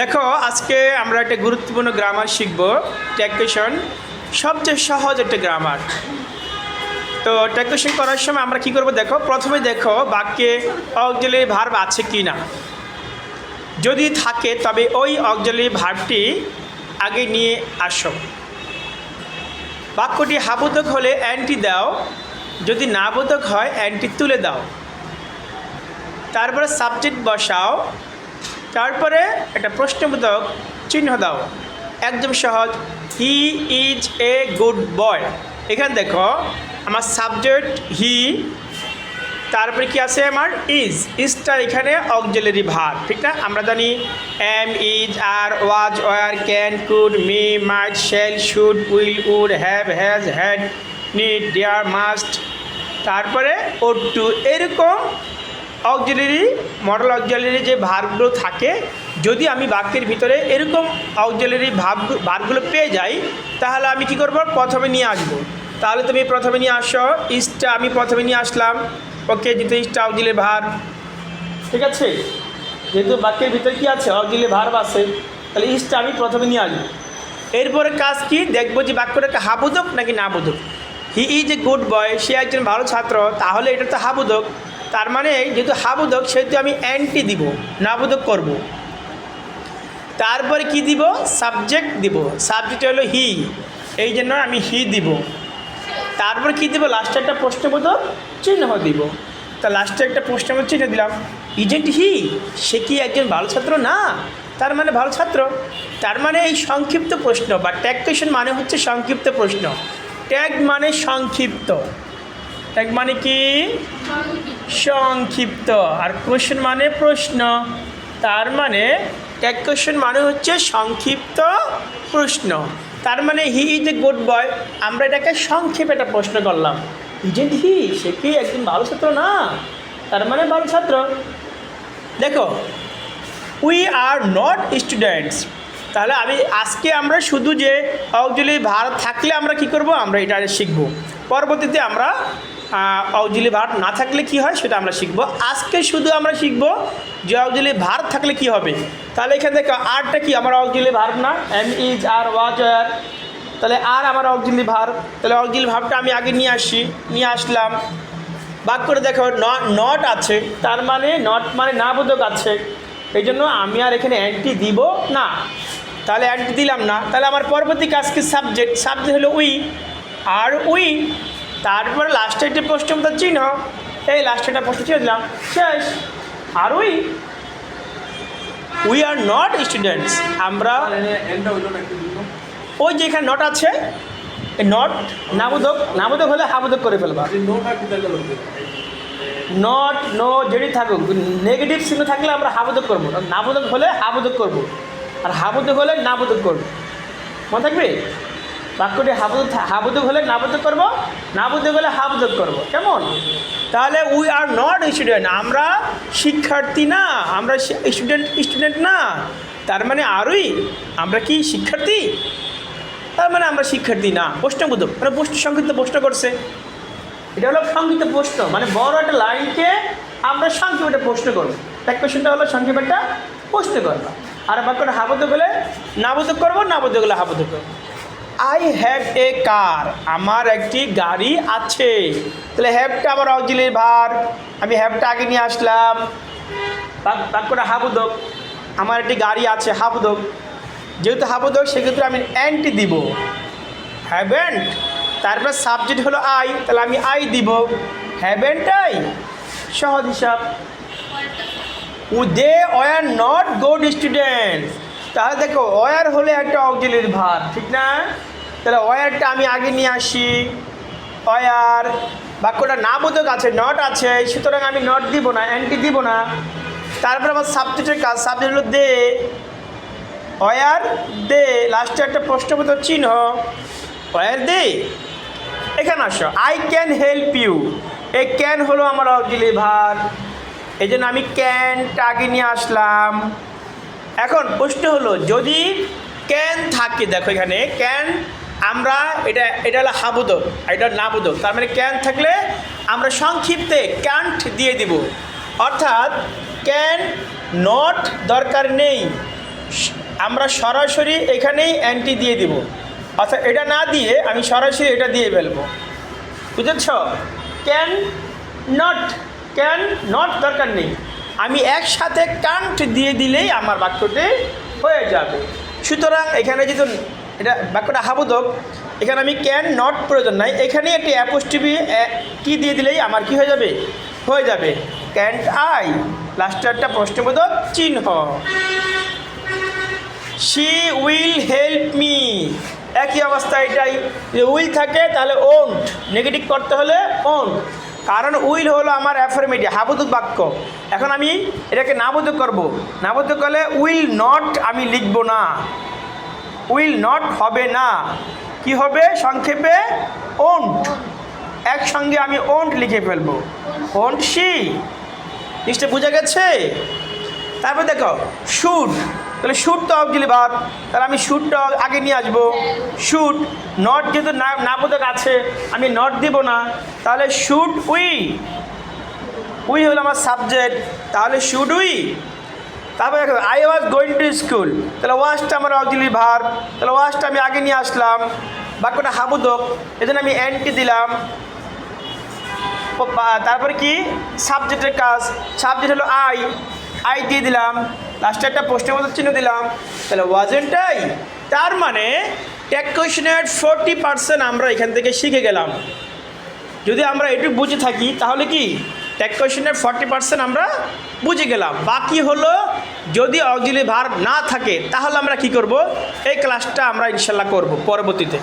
দেখো, আজকে আমরা একটা গুরুত্বপূর্ণ গ্রামার শিখব। ট্যাকুয়েশন সবচেয়ে সহজ একটা গ্রামার তো ট্যাকুয়েশন করার সময় আমরা কি করব দেখো, প্রথমে দেখো বাক্যে অক্সিলারি ভার্ব আছে কি না। যদি থাকে, তবে ওই অক্সিলারি ভার্বটি আগে নিয়ে আসো। বাক্যটি হাবোধক হলে অ্যান্টি দাও। যদি না বোধক হয় অ্যান্টি তুলে দাও। তারপরে সাবজেক্ট বসাও। তারপরে একটা প্রশ্নবোধক চিহ্ন দাও। একদম সহজ। He is a good boy এখানে দেখো, আমার সাবজেক্ট হি তারপরে কি আছে আমার? ইজ ইজটা এখানে অক্সিলারি ভার ঠিক না? আমরা জানি am is are was were can could may might shall should will would have has had need dare must তারপরে ও টু এরকম অক্সিলারি মডেল অক্সিলারি যে ভার্বগুলো থাকে, যদি আমি বাক্যের ভিতরে এরকম অক্সিলারি ভাব, ভার্বগুলো পেয়ে যাই, তাহলে আমি কি করব? প্রথমে নিয়ে আসব। তাহলে তুমি প্রথমে নিয়ে আসো, ইস্টটা আমি প্রথমে নিয়ে আসলাম। ওকে যেহেতু ইস্টটা অক্সিলারি ভার ঠিক আছে? যেহেতু বাক্যের ভিতরে কি আছে? অক্সিলারি ভার্ব আছে, তাহলে ইস্টটা আমি প্রথমে নিয়ে আসব। এরপরে কাজ কি? দেখব যে বাক্যটাকে হাবুদক নাকি না বোধক he is a good boy, সে একজন ভালো ছাত্র, তাহলে এটা তো হাবুদক। তার মানে যেহেতু হাবুদক, সেহেতু আমি অ্যান্টি দিব নাবোধক করব। তারপরে কি দিব? সাবজেক্ট দিব। সাবজেক্ট হলো হি এই জন্য আমি হি দিব। তারপর কি দিব? লাস্টে একটা প্রশ্নবোধক চিহ্ন দিব। তা লাস্টে একটা প্রশ্নবোধক চিহ্ন দিলাম। ইজেন্ট হি সে কি একজন ভালো ছাত্র? না। তার মানে ভালো ছাত্র। তার মানে এই সংক্ষিপ্ত প্রশ্ন বা ট্যাগ কোয়েশন মানে হচ্ছে সংক্ষিপ্ত প্রশ্ন। ট্যাগ মানে সংক্ষিপ্ত। ট্যাগ মানে কি? সংক্ষিপ্ত। আর কোশ্চেন মানে প্রশ্ন। তার মানে ট্যাগ কোশ্চেন মানে হচ্ছে সংক্ষিপ্ত প্রশ্ন। তার মানে he is a good boy আমরা এটাকে সংক্ষেপে একটা প্রশ্ন করলাম। ইজেন্ট হি সে কি একজন ভালো ছাত্র না? তার মানে ভালো ছাত্র। দেখো উই আর নট স্টুডেন্টস তাহলে আমি, আজকে আমরা শুধু যে অক্সিলারি ভার থাকলে আমরা কি করব? আমরা এটা শিখব। পরবর্তীতে আমরা অক্সিলারি ভার না থাকলে কি হয় সেটা আমরা শিখব। আজকে শুধু আমরা শিখব যে অক্সিলারি ভার থাকলে কি হবে। তাহলে এখানে দেখো আরটা কি? আমার অক্সিলারি ভার না? এম ইজ আর ওয়াজ আর তাহলে আর আমার অক্সিলারি ভার তাহলে অক্সিলারি ভাবটা আমি আগে নিয়ে আসি, নিয়ে আসলাম। বাক করে দেখো নট আছে, তার মানে নট মানে না বোধক আছে। এই জন্য আমি আর এখানে অ্যান্টি দিব না। তাহলে অ্যান্টি দিলাম না। তাহলে আমার পরবর্তী কাজ কি সাবজেক্ট সাবজেক্ট হলো উই আর উই তারপরে লাস্টে একটি প্রশ্নবোধক চিহ্ন, এই লাস্টে একটা প্রশ্ন চিহ্ন দিলাম, শেষ। Are we we are not students আমরা ওই যে এখানে নট আছে নট নাবোধক নাবোধক হলে হাবোধক করে ফেলবা। নট নো যেটি থাকুক নেগেটিভ চিহ্ন থাকলে আমরা হাবোধক করব নাবোধক হলে হাবোধক করব, আর হাবোধক হলে নাবোধক করব। মনে থাকবে? বাক্যটি হাবোধক হাবোধক হলে নাবোধক করব নাবোধক হলে হাবোধক করব। কেমন? তাহলে উই আর নট স্টুডেন্ট আমরা শিক্ষার্থী না, আমরা স্টুডেন্ট স্টুডেন্ট না। তার মানে আরই আমরা কি শিক্ষার্থী? তার মানে আমরা শিক্ষার্থী না। প্রশ্নবোধক মানে প্রশ্ন সংক্ষিপ্ত প্রশ্ন করছে। এটা হলো সংক্ষিপ্ত প্রশ্ন মানে বড় একটা লাইনকে আমরা সংক্ষেপে একটা প্রশ্ন করব। এক কোশ্চেনটা হলো সংক্ষেপে একটা প্রশ্ন করব। আর বাক্যটা হাবোধক হলে নাবোধক করব নাবোধক হলে হাবোধক করব। আই হ্যাভ এ কার আমার একটি গাড়ি আছে। তাহলে হ্যাভটা আবার অক্সিলারি ভার। আমি হ্যাভটা আগে নিয়ে আসলাম। বাক- বাক্যটা হাবোধক আমার একটি গাড়ি আছে হাবোধক যেহেতু হাবোধক সেক্ষেত্রে আমি অ্যান্টি দিব। হ্যাভেন্ট তারপর সাবজেক্ট হলো আই তাহলে আমি আই দিব। হ্যাভেন্ট আই সহজ হিসাব। They were not good student তাহলে দেখো ওয়ার হলে একটা অক্সিলারি ভার, ঠিক না? তাহলে ওয়ারটা আমি আগে নিয়ে আসি। ওয়ার বাক্যটা না বোধক আছে নট আছে, সুতরাং আমি নট দিব না অ্যান্টি দিব না? তারপর আমার সাবজেক্টের কাজ সাবজেক্ট হলো দে। ওয়ার দে। লাস্টে একটা প্রশ্নবোধক চিহ্ন। Were they. এখানে আসো। আই ক্যান হেল্প ইউ এই ক্যান হলো আমার অক্সিলারি ভার। এই জন্য আমি ক্যানটা আগে নিয়ে আসলাম। এখন প্রশ্ন হলো, যদি ক্যান থাকে, দেখো এখানে ক্যান আমরা এটা এটা হলো হাবুদক এটা নাবুদক তার মানে ক্যান থাকলে আমরা সংক্ষিপ্তে ক্যান্ট দিয়ে দিব। অর্থাৎ ক্যান নট দরকার নেই, আমরা সরাসরি এখানেই অ্যান্টি দিয়ে দিব। অর্থাৎ এটা না দিয়ে আমি সরাসরি এটা দিয়ে ফেলব। বুঝেছ? ক্যান নট ক্যান নট দরকার নেই। আমি একসাথে কান্ট দিয়ে দিলেই আমার বাক্যটি হয়ে যাবে। সুতরাং এখানে যেহেতু এটা বাক্যটা হাবোধক এখানে আমি ক্যান নট প্রয়োজন নাই। এখানে একটি অ্যাপোস্টিভি কি দিয়ে দিলেই আমার কি হয়ে যাবে? হয়ে যাবে। ক্যান্ট আই লাস্টে একটা প্রশ্নবোধক চিহ্ন। শি উইল হেল্প মি একই অবস্থা এটাই যে উইল থাকে তাহলে ওন্ট নেগেটিভ করতে হলে ওন্ট কারণ উইল হলো আমার অ্যাফার্মেটিভ হাবোধক বাক্য। এখন আমি এটাকে নাবোধক করব। নাবোধক করলে উইল নট আমি লিখব না। উইল নট হবে না। কি হবে? সংক্ষেপে, ওন্ট। একসঙ্গে আমি ওন্ট লিখে ফেলব। ওন্ট শি জিনিসটা বোঝা গেছে? তারপর দেখো শুট তাহলে শুট তো অবজিলি ভাব তাহলে আমি শুটটা আগে নিয়ে আসব। শুট নট যেহেতু না নাবোধক আছে, আমি নট দিব না। তাহলে শুট উই। উই হলো আমার সাবজেক্ট তাহলে শুড উই। তারপরে দেখো I was going to school তাহলে ওয়াজটা আমার অবজিলি ভার তাহলে ওয়াজটা আমি আগে নিয়ে আসলাম। বাক্যটা হাবুদক এজন্য আমি অ্যান্টি দিলাম। তারপরে কি? সাবজেক্টের কাজ। সাবজেক্ট হলো আই আই দিয়ে দিলাম লাস্টে একটা প্রশ্নবোধক চিহ্ন দিলাম। তাহলে ওয়াজেন্টাই, তার মানে টেক কোয়েশনের ফোরটি পার্সেন্ট আমরা এখান থেকে শিখে গেলাম। যদি আমরা এটুকু বুঝে থাকি, তাহলে কি? টেক কোয়েশনের ফর্টি পার্সেন্ট আমরা বুঝে গেলাম। বাকি হলো, যদি অক্সিলি ভার না থাকে, তাহলে আমরা কি করব? এই ক্লাসটা আমরা ইনশাল্লাহ করব পরবর্তীতে।